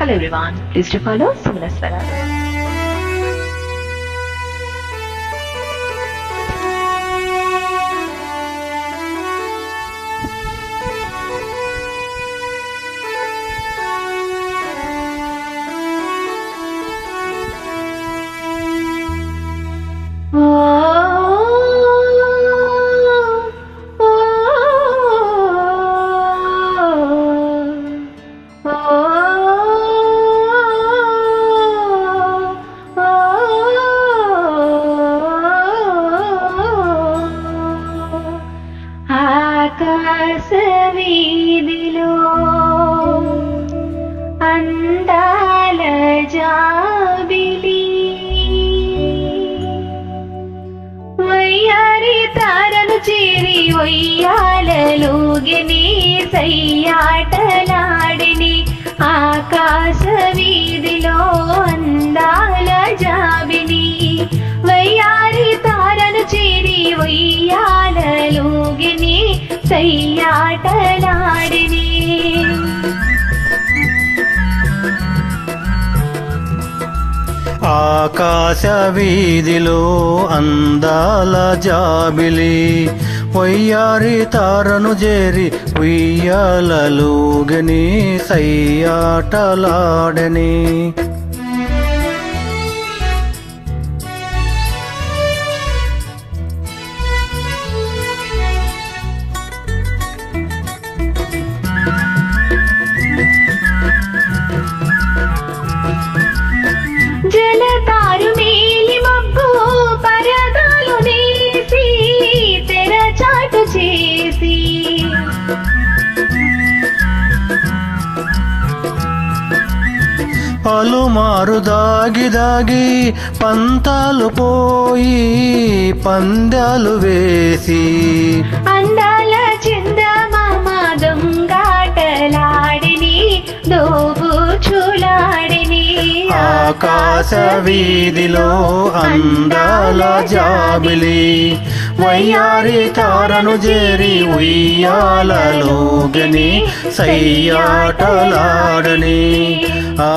Hello everyone, please do follow Simla Swaraj. ఆకాశ వీధిలో అందాల జాబిలి. వయ్యారి తారను చేరి వయ్యాలలోగిని సయ్యాటలాడిని ఆకాశ వీధి సయ్యాటలాడిని ఆకాశ వీధిలో అందాల జాబిలి పొయ్యారి తారను చేరి ఉయ్యాలలుగని సయ్యాటలాడని. పలుమారు దాగి దాగి పంతాలు పోయి పందాలు వేసి అందాల చందమామ దొంగాటలాడిని దోబూచులాడిని ఆకాశ వీధిలో అందాల జాబిలి వయ్యారి తారను చేరి మోగని సయ్యాటలాడని. ఆ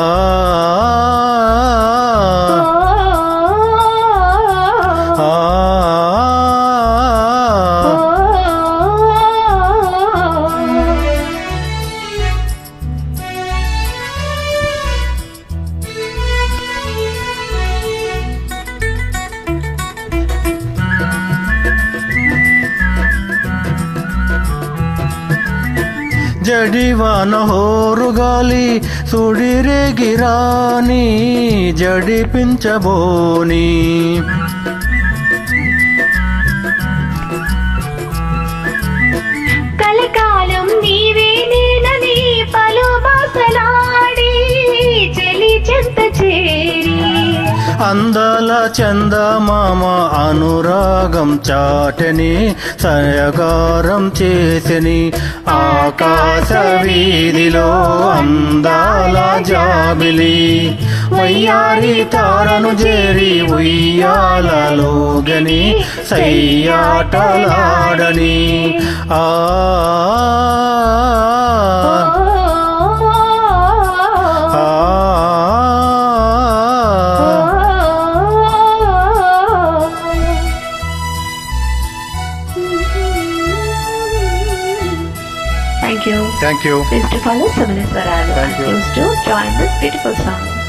జడివాన హోరుగాలి సుడిరేగిరాని జడిపించబోని అందాల చందమామ అనురాగం చాటని సయగారం చేసని ఆకాశ వీధిలో అందాల జాబిలి. వయ్యారి తారను చేరి ఉయ్యాలలోగని సయ్యాటలాడని. ఆ Thank you. Thank you. Please do follow Similis Varalo and please do join this beautiful song.